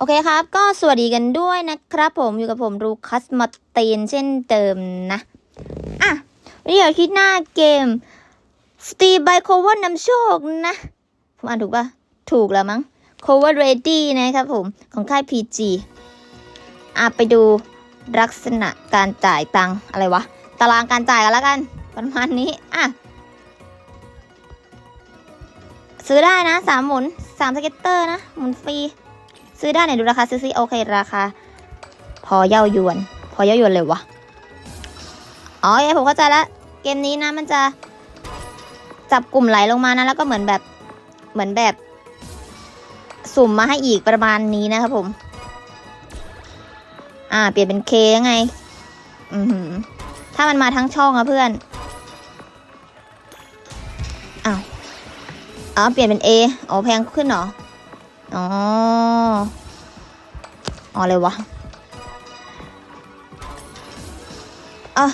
โอเคครับ ก็สวัสดีกันด้วยนะครับผมอยู่กับผมรูคัสมาเตนเช่นเดิมนะ อะวันนี้อยาคิดหน้าเกมสตีบ by cover นำโชคนะ ผมอ่านถูกปะถูกแล้วมั้ง cover ready นะครับผม ของค่าย PG อะไปดูลักษณะการจ่ายตังอะไรวะ ตารางการจ่ายกันแล้วกัน ประมาณนี้ อะ ซื้อได้นะสามหมุนสามสเก็ตเตอร์นะ หมุนฟรี ซื้อได้ไหนดูราคาซื้อซิโอเคราคา พอเย่ายวน พอเย่ายวนเลยวะอ๋อโอผมเข้าใจล้วเกมนี้นะมันจะจับกลุ่มไหลลงมานะแล้วก็เหมือนแบบเหมือนแบบ สุ่มมาให้อีกประมาณนี้นะครับผม อ่า เปลี่ยนเป็นเคยังไง อือหือถ้ามันมาทั้งช่องอะเพื่อนอ้าวอ๋อเปลี่ยนเป็น A อ๋อแพงขึ้นเหรอ อ๋อ อ๋อะไรวะอะ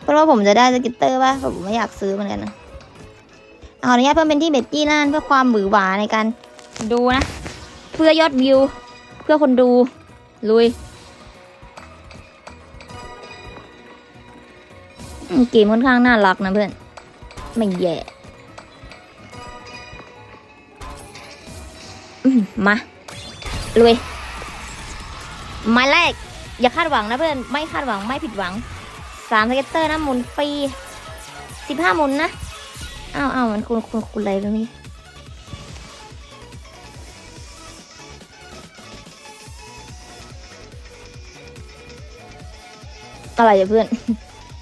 เพราะว่าผมจะได้สกิตเตอร์ป่ะผมไม่อยากซื้อเหมือนกันนะเอาอนุญาตเพิ่มเป็นที่เบ็ดจี้นั่นเพื่อความหือหวาในการดูนะ เพื่อยอดวิว เพื่อคนดูลุยเกมค่อนข้างน่ารักนะเพื่อนไม่แย่มมา ลุยหมาแรก อย่าคาดหวังนะเพื่อน ไม่คาดหวังไม่ผิดหวังสามสเก็ตเตอร์นะหมุนฟรีสิบห้าหมุนนะอ้าวอ้าวมันคุณคุณคุณอะไรตรงนี้อะไรอะเพื่อน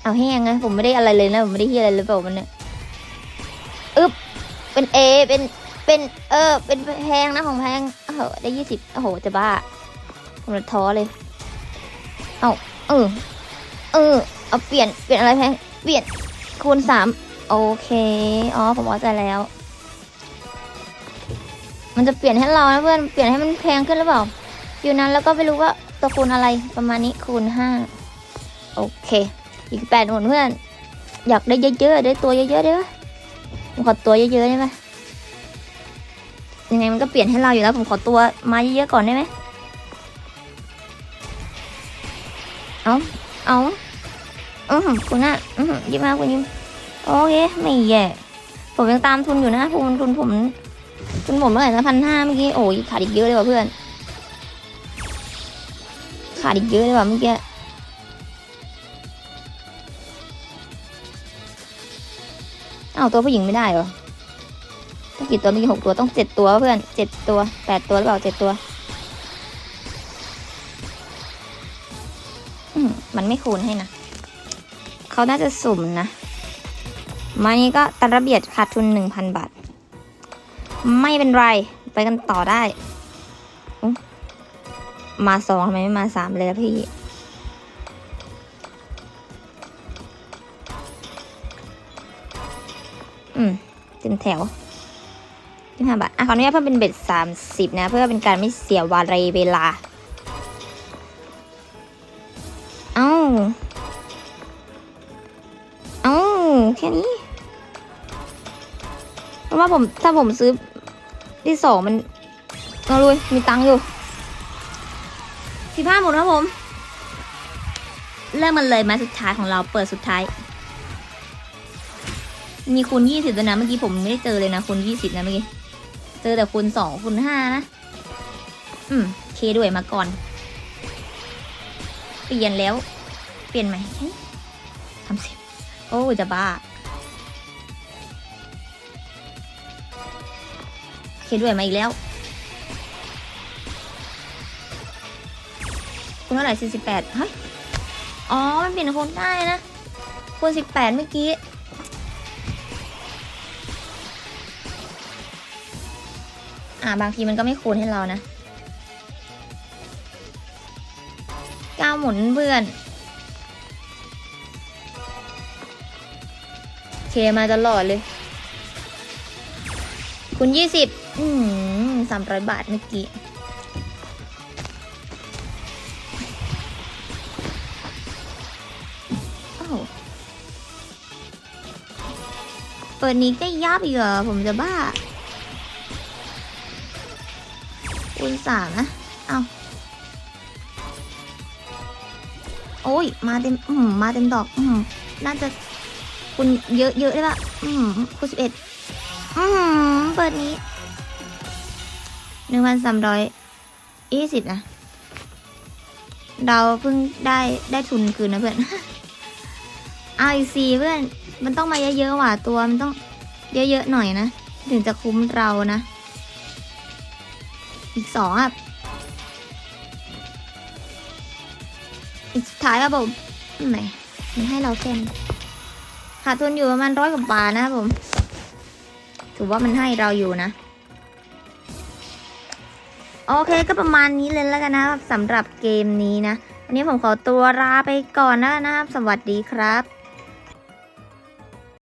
เอาแห้งนะผมไม่ได้อะไรเลยนะ ผมไม่ได้เฮียอะไรเลยเปล่ามันเนี่ย อึ๊บ เป็นเอเป็น เป็นเออ เป็นแพงนะของแพงโอ้โหได้ยี่สิบโอ้โห จะบ้าผมจะท้อเลย เอาเออ เออ เอาเปลี่ยน เปลี่ยนอะไรแพง เปลี่ยนคูณสามโอเค อ๋อ ผมเข้าใจแล้ว มันจะเปลี่ยนให้เรานะเพื่อน เปลี่ยนให้มันแพงขึ้นหรือเปล่าฟิวนั้นแล้วก็ไม่รู้ว่าตัวคูณอะไรประมาณนี้คูณห้าโอเค อีกแปดหมุนเพื่อน อยากได้เยอะๆ ได้ตัวเยอะๆได้ไหมผมขอตัวเยอะๆได้ไหม ยังไงมันก็เปลี่ยนให้เราอยู่แล้ว ผมขอตัวมาเยอะๆก่อนได้ไหม เอาเอาอือหือคุณน่ะอือหือยิ้มมากคุณยิ้มโอเคไม่แย่ ผมยังตามทุนอยู่นะทุนทุนผม ทุนผมเมื่อไหร่นะพันห้าเมื่อกี้ โอ้ยขาดอีกเยอะเลยว่ะเพื่อน ขาดอีกเยอะเลยว่ะเมื่อกี้เอ้าตัวผู้หญิงไม่ได้เหรอ ต้องกี่ตัวมีหกตัวต้องเจ็ดตัวเพื่อนเจ็ดตัวแปดตัวหรือเปล่าเจ็ดตัว อืมมันไม่คูณให้นะเขาน่าจะสุ่มนะมานี้ก็ตระเบียดขาดทุนหนึ่งพันบาท ไม่เป็นไร ไปกันต่อได้อมาสองทำไมไม่มาสามเลยล่ะพี่อืมเต็มแถว ยี่ห้าบาทอะขออนุญาตเพิ่มเป็นเบ็ดสามสิบนะ เพื่อเป็นการไม่เสียวารเวลา เอ้า เอ้า แค่นี้เพราะว่าผมถ้าผมซื้อที่สองมันเอาเลยมีตังค์อยู่สิบห้าหมดครับผม เริ่มมันเลยมาสุดท้ายของเราเปิดสุดท้าย มีคูณยี่สิบด้วยนะ เมื่อกี้ผมไม่ได้เจอเลยนะคูณยี่สิบนะเมื่อกี้ เจอแต่คูณสองคูณห้านะ อืม เคด้วยมาก่อน เปลี่ยนแล้ว เปลี่ยนใหม่ทำสิบโอ้จะบ้า เคด้วยมาอีกแล้วคูณเท่าไหร่สี่สิบแปดเฮ้ย อ๋อ มันเปลี่ยนคูณได้นะคูณสิบแปดเมื่อกี้ อ่าบางทีมันก็ไม่คูณให้เรานะก้าวหมุนเพื่อนเคมาตลอดเลย คุณยี่สิบอืมสามร้อยบาทเมื่อกี้เปิดนี้ก็ยับอีกเหรอผมจะบ้า คูณสามนะ เอาโอ้ย มาเต็ม อืมมาเต็มดอก อืมน่าจะคูณเยอะเยอะได้ปะอืมคูณสิบเอ็ดอืมเปิดนี้หนึ่งพันสามร้อยยี่สิบนะ เราเพิ่งได้ได้ทุนคืนนะเพื่อนเอาอีกสี่เพื่อน มันต้องมาเยอะๆว่ะตัว มันต้องเยอะๆหน่อยนะ ถึงจะคุ้มเรานะ อีกสองอะอีกสุดท้ายครับผมไหนมันให้เราแค่นขาดทุนอยู่ประมาณร้อยกว่าบาทนะครับผม ถือว่ามันให้เราอยู่นะ โอเคก็ประมาณนี้เลยแล้วกันนะครับสำหรับเกมนี้นะ วันนี้ผมขอตัวลาไปก่อนนะนะครับ สวัสดีครับ